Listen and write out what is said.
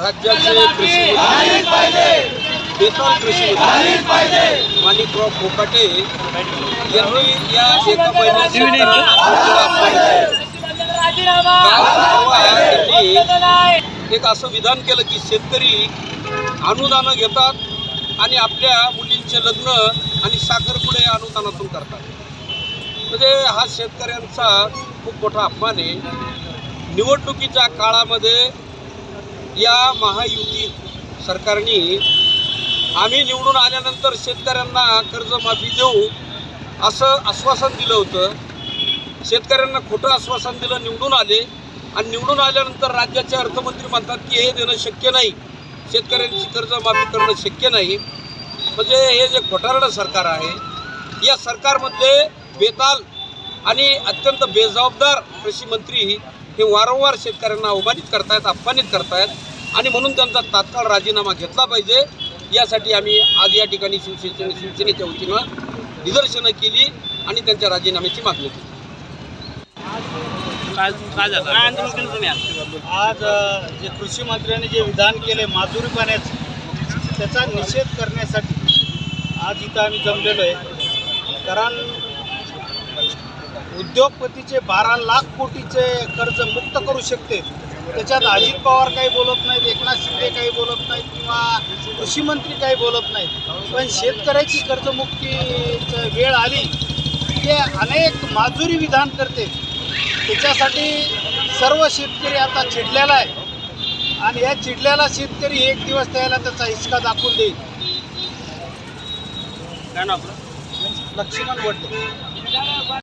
राज्याचे कृषी बेताल कृषी माणिकराव कोकाटे यांनी या एका महिन्यात एक असं विधान केलं की शेतकरी अनुदानं घेतात आणि आपल्या मुलींचे लग्न आणि साखरपुडे अनुदानातून करतात. म्हणजे हा शेतकऱ्यांचा खूप मोठा अपमान आहे. निवडणुकीच्या काळामध्ये या महायुती सरकारने आम्ही निवडून आल्यानंतर शेतकऱ्यांना कर्जमाफी देऊ असं आश्वासन दिलं होतं. शेतकऱ्यांना खोटं आश्वासन दिलं निवडून आले. आणि निवडून आल्यानंतर राज्याचे अर्थमंत्री म्हणतात की हे देणं शक्य नाही. शेतकऱ्यांची कर्जमाफी करणं शक्य नाही. म्हणजे हे जे खोटारडं सरकार आहे या सरकारमधले बेताल आणि अत्यंत बेजबाबदार कृषी मंत्री हे वारंवार शेतकऱ्यांना अवमानित करतायत अपमानित करतायत. आणि म्हणून त्यांचा तात्काळ राजीनामा घेतला पाहिजे. यासाठी आम्ही आज या ठिकाणी शिवसेने शिवसेनेच्या वतीनं निदर्शनं केली आणि त्यांच्या राजीनाम्याची मागणी केली. आज? जे कृषी मंत्र्यांनी जे विधान केले माजुरी पाण्याचं त्याचा निषेध करण्यासाठी आज इथं आम्ही जमलेलो आहे. कारण उद्योगपतीचे बारा लाख कोटीचे कर्ज मुक्त करू शकते. त्याच्यात अजित पवार काही बोलत नाहीत एकनाथ शिंदे काही बोलत नाहीत किंवा कृषी मंत्री काही बोलत नाहीत. पण शेतकऱ्याची कर्जमुक्तीची वेळ आली ते अनेक माजुरी विधान करते. त्याच्यासाठी सर्व शेतकरी आता चिडलेला आहे. आणि या चिडलेला शेतकरी एक दिवस त्याला त्याचा हिसका दाखवून देईल. काय नाव आपलं? लक्ष्मण वडले